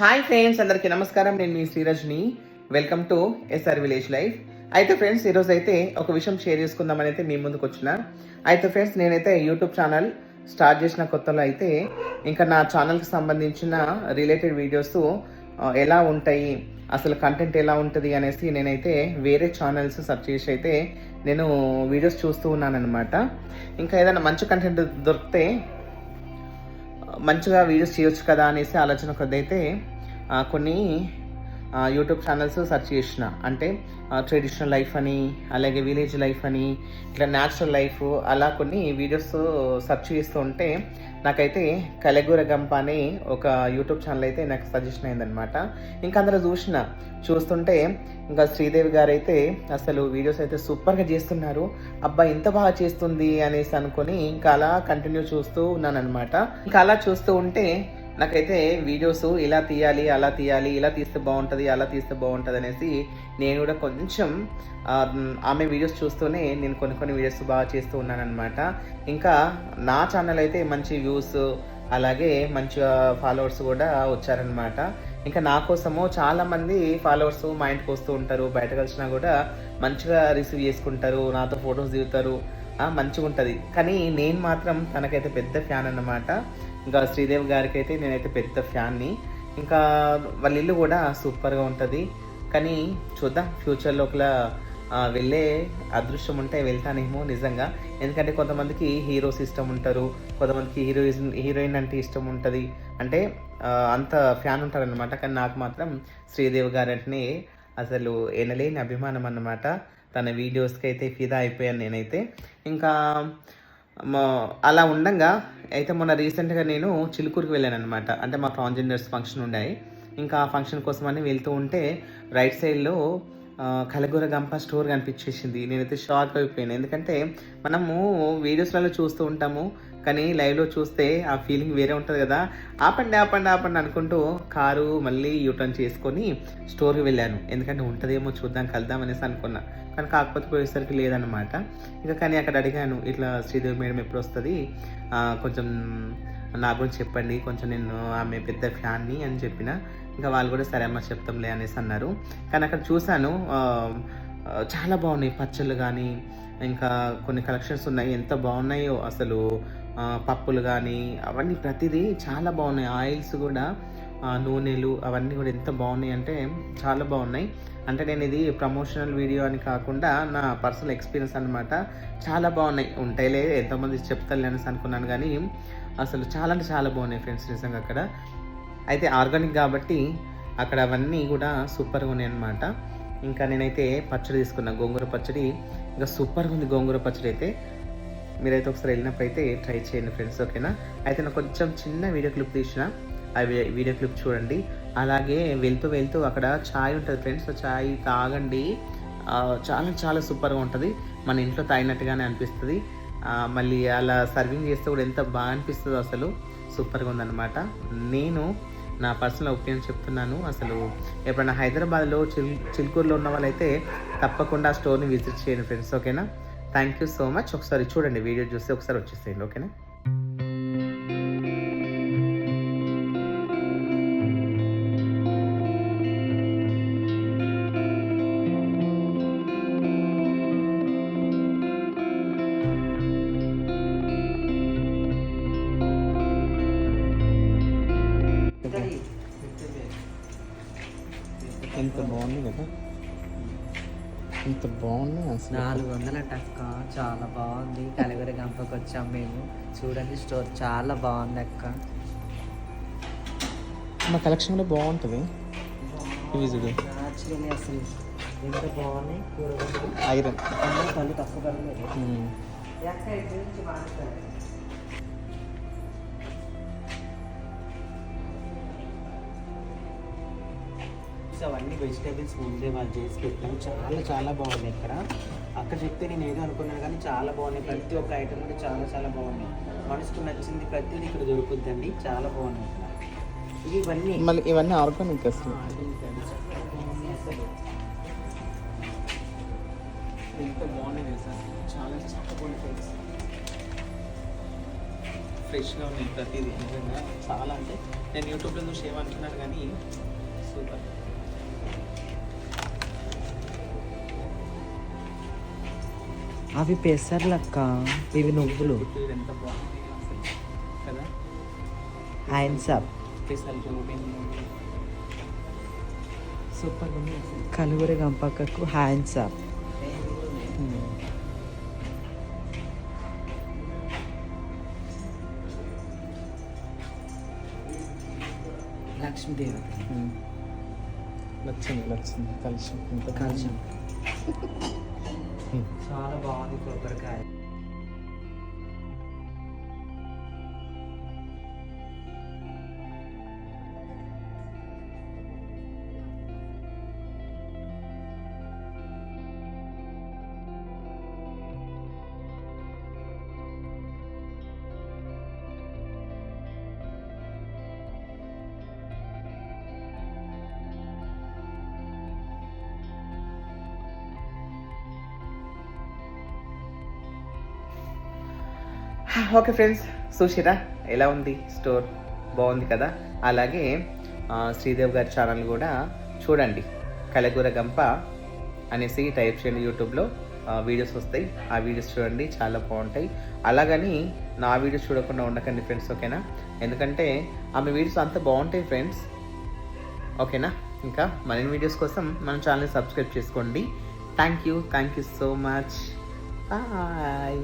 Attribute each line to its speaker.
Speaker 1: Hi friends అందరికీ నమస్కారం. నేను మీ Srirajni. Welcome to S R village. అయితే ఫ్రెండ్స్ ఈరోజు అయితే ఒక విషయం షేర్ చేసుకుందామని అయితే మీ ముందుకు వచ్చిన. అయితే ఫ్రెండ్స్ నేనైతే యూట్యూబ్ ఛానల్ స్టార్ట్ చేసిన కొత్తలో అయితే ఇంకా నా ఛానల్కి సంబంధించిన రిలేటెడ్ వీడియోస్ ఎలా ఉంటాయి అసలు కంటెంట్ ఎలా ఉంటుంది అనేసి నేనైతే వేరే ఛానల్స్ సెర్చ్ చేసి అయితే నేను వీడియోస్ చూస్తూ ఉన్నాను అనమాట ఇంకా ఏదైనా మంచి కంటెంట్ దొరికితే మంచిగా వీడియోస్ చేయొచ్చు కదా అనేసి ఆలోచన కొద్దైతే అయితే కొన్ని యూట్యూబ్ ఛానల్స్ సెర్చ్ చేసిన. అంటే ట్రెడిషనల్ లైఫ్ అని అలాగే విలేజ్ లైఫ్ అని ఇట్లా న్యాచురల్ లైఫ్ అలా కొన్ని వీడియోస్ సెర్చ్ చేస్తూ ఉంటే నాకైతే కలెగూర గంప అని ఒక యూట్యూబ్ ఛానల్ అయితే నాకు సజెషన్ అయిందనమాట ఇంకా అందులో చూసిన చూస్తుంటే ఇంకా శ్రీదేవి గారు అయితే అసలు వీడియోస్ అయితే సూపర్గా చేస్తున్నారు. అబ్బా ఇంత బాగా చేస్తుంది అనేసి అనుకొని ఇంకా అలా కంటిన్యూ చూస్తూ ఉన్నాను అనమాట ఇంకా అలా చూస్తూ ఉంటే నాకైతే వీడియోస్ ఇలా తీయాలి అలా తీయాలి ఇలా తీస్తే బాగుంటుంది అలా తీస్తే బాగుంటుంది అనేసి నేను కూడా కొంచెం ఆమె వీడియోస్ చూస్తూనే నేను కొన్ని కొన్ని వీడియోస్ బాగా చేస్తూ ఉన్నానమాట ఇంకా నా ఛానల్ అయితే మంచి వ్యూస్ అలాగే మంచిగా ఫాలోవర్స్ కూడా వచ్చారనమాట ఇంకా నా కోసము చాలామంది ఫాలోవర్స్ మా ఇంటికి వస్తూ ఉంటారు బయట కలిసినా కూడా మంచిగా రిసీవ్ చేసుకుంటారు నాతో ఫొటోస్ దిగుతారు మంచిగా ఉంటుంది కానీ నేను మాత్రం తనకైతే పెద్ద ఫ్యాన్ అన్నమాట. ఇంకా శ్రీదేవి గారికి అయితే నేనైతే పెద్ద ఫ్యాన్ని. ఇంకా వాళ్ళ ఇల్లు కూడా సూపర్గా ఉంటుంది. కానీ చూద్దాం ఫ్యూచర్లో ఒకలా వెళ్ళే అదృష్టం ఉంటే వెళ్తానేమో నిజంగా. ఎందుకంటే కొంతమందికి హీరోస్ ఇష్టం ఉంటారు కొంతమందికి హీరోయిన్ హీరోయిన్ అంటే ఇష్టం ఉంటుంది. అంటే అంత ఫ్యాన్ ఉంటారనమాట కానీ నాకు మాత్రం శ్రీదేవి గారంటే అసలు ఎనలేని అభిమానం అన్నమాట. తన వీడియోస్కి అయితే ఫిదా అయిపోయాను నేనైతే. ఇంకా అలా ఉండంగా అయితే మొన్న రీసెంట్గా నేను చిలుకూరుకి వెళ్ళాను అనమాట అంటే మా ట్రాన్జెండర్స్ ఫంక్షన్ ఉన్నాయి ఇంకా ఆ ఫంక్షన్ కోసమని వెళ్తూ ఉంటే రైట్ సైడ్లో కలగూర గంప స్టోర్ కనిపించేసింది. నేనైతే షాక్ అయిపోయాను. ఎందుకంటే మనము వీడియోస్లలో చూస్తూ ఉంటాము కానీ లైవ్లో చూస్తే ఆ ఫీలింగ్ వేరే ఉంటుంది కదా. ఆపండి ఆపండి ఆపండి అనుకుంటూ కారు మళ్ళీ యూటర్న్ చేసుకొని స్టోర్కి వెళ్ళాను. ఎందుకంటే ఉంటుందేమో చూద్దాం కలుద్దాం అనేసి అనుకున్నా. కానీ కాకపోతే పోయేసరికి లేదనమాట ఇంకా కానీ అక్కడ అడిగాను ఇట్లా శ్రీదేవి మేడం ఎప్పుడు వస్తుంది? కొంచెం నా గురించి చెప్పండి. కొంచెం నేను ఆమె పెద్ద ఫ్యాన్ని అని చెప్పిన. ఇంకా వాళ్ళు కూడా సరే అమ్మ చెప్తాంలే అనేసి అన్నారు. కానీ అక్కడ చూశాను చాలా బాగున్నాయి పచ్చళ్ళు కానీ ఇంకా కొన్ని కలెక్షన్స్ ఉన్నాయి. ఎంత బాగున్నాయో అసలు పప్పులు కానీ అవన్నీ ప్రతిదీ చాలా బాగున్నాయి. ఆయిల్స్ కూడా నూనెలు అవన్నీ కూడా ఎంత బాగున్నాయి అంటే చాలా బాగున్నాయి. అంటే నేను ఇది ప్రమోషనల్ వీడియో అని కాకుండా నా పర్సనల్ ఎక్స్పీరియన్స్ అనమాట చాలా బాగున్నాయి. ఉంటాయిలే ఎంతోమంది చెప్తారు అనేసి అనుకున్నాను కానీ అసలు చాలా అంటే చాలా బాగున్నాయి ఫ్రెండ్స్ నిజంగా అక్కడ. అయితే ఆర్గానిక్ కాబట్టి అక్కడ అవన్నీ కూడా సూపర్గా ఉన్నాయి అనమాట ఇంకా నేనైతే పచ్చడి తీసుకున్నా గోంగూర పచ్చడి. ఇంకా సూపర్గా ఉంది గోంగూర పచ్చడి అయితే. మీరైతే ఒకసారి వెళ్ళినప్పుడు అయితే ట్రై చేయండి ఫ్రెండ్స్ ఓకేనా? అయితే నాకు కొంచెం చిన్న వీడియో క్లిప్ తీసిన. ఆ వీడియో క్లిప్ చూడండి. అలాగే వెళ్తూ వెళ్తూ అక్కడ చాయ్ ఉంటుంది ఫ్రెండ్స్ ఛాయ్ చాయ్ తాగండి. చాలా చాలా సూపర్గా ఉంటుంది. మన ఇంట్లో తాగినట్టుగానే అనిపిస్తుంది. మళ్ళీ అలా సర్వింగ్ చేస్తే కూడా ఎంత బాగా అనిపిస్తుందో అసలు సూపర్గా ఉందన్నమాట. నేను నా పర్సనల్ ఒపీనియన్ చెప్తున్నాను. అసలు ఎప్పుడైనా హైదరాబాద్లో చిల్ చిలుకూరులో ఉన్న వాళ్ళైతే తప్పకుండా ఆ స్టోర్ని విజిట్ చేయండి ఫ్రెండ్స్ ఓకేనా థ్యాంక్ యూ సో మచ్ ఒకసారి చూడండి వీడియో చూస్తే ఒకసారి వచ్చేసేయండి ఓకేనా ఎంత బాగుంది కదా. ఎంత బాగుంది అసలు.
Speaker 2: నాలుగు వందల టక్క చాలా బాగుంది. కలగర గంపకి వచ్చాం మేము. చూడండి స్టోర్ చాలా బాగుంది అక్క
Speaker 1: మా బాగుంటుంది. ఇవి చూడు.
Speaker 2: యాక్చువల్లీ అసలు ఎంత బాగున్నాయి కూరగాయలు
Speaker 1: ఐరన్.
Speaker 2: తక్కువ పడలేదు అక్క ఇటు నుంచి మాట్లాడారు
Speaker 3: సో అవన్నీ వెజిటేబుల్స్ ముందే వాళ్ళు చేసి పెట్టాం చాలా చాలా బాగున్నాయి ఇక్కడ. అక్కడ చెప్తే నేను ఏదో అనుకున్నాను కానీ చాలా బాగున్నాయి. ప్రతి ఒక్క ఐటమ్ కూడా చాలా చాలా బాగున్నాయి. మనసుకు నచ్చింది ప్రతిదీ ఇక్కడ దొరుకుద్దండి. చాలా బాగున్నాయి ఇక్కడ. ఇవి ఇవన్నీ.
Speaker 1: మళ్ళీ ఇవన్నీ ఆర్గానిక్ అసలు
Speaker 3: ఎంత బాగున్నాయి సార్ చాలా ఫ్రెష్గా ఉన్నాయి ప్రతిదీ నిజంగా. చాలా అంటే
Speaker 1: నేను యూట్యూబ్లో చూసి ఏమనుకున్నాను కానీ సూపర్.
Speaker 2: అవి పెసర్లు అక్క ఇవి నువ్వులు. హ్యాండ్స్ అప్
Speaker 1: సూపర్
Speaker 2: కలుగురి గంపక్కకు హ్యాండ్స్ అప్ లక్ష్మీదేవి
Speaker 1: నచ్చింది నచ్చింది కలిసి
Speaker 2: కలిసి చాలా బాగుంది కొబ్బరికాయ.
Speaker 1: ఓకే ఫ్రెండ్స్ చూసిరా ఎలా ఉంది? స్టోర్ బాగుంది కదా? అలాగే శ్రీదేవ్ గారి ఛానల్ కూడా చూడండి. కలగూర గంప అనేసి టైప్ చేయండి యూట్యూబ్లో వీడియోస్ వస్తాయి. ఆ వీడియోస్ చూడండి చాలా బాగుంటాయి. అలాగని నా వీడియోస్ చూడకుండా ఉండకండి ఫ్రెండ్స్ ఓకేనా ఎందుకంటే ఆమె వీడియోస్ అంత బాగుంటాయి ఫ్రెండ్స్ ఓకేనా ఇంకా మరిన్ని వీడియోస్ కోసం మన ఛానల్ని సబ్స్క్రైబ్ చేసుకోండి. Thank you thank you so much bye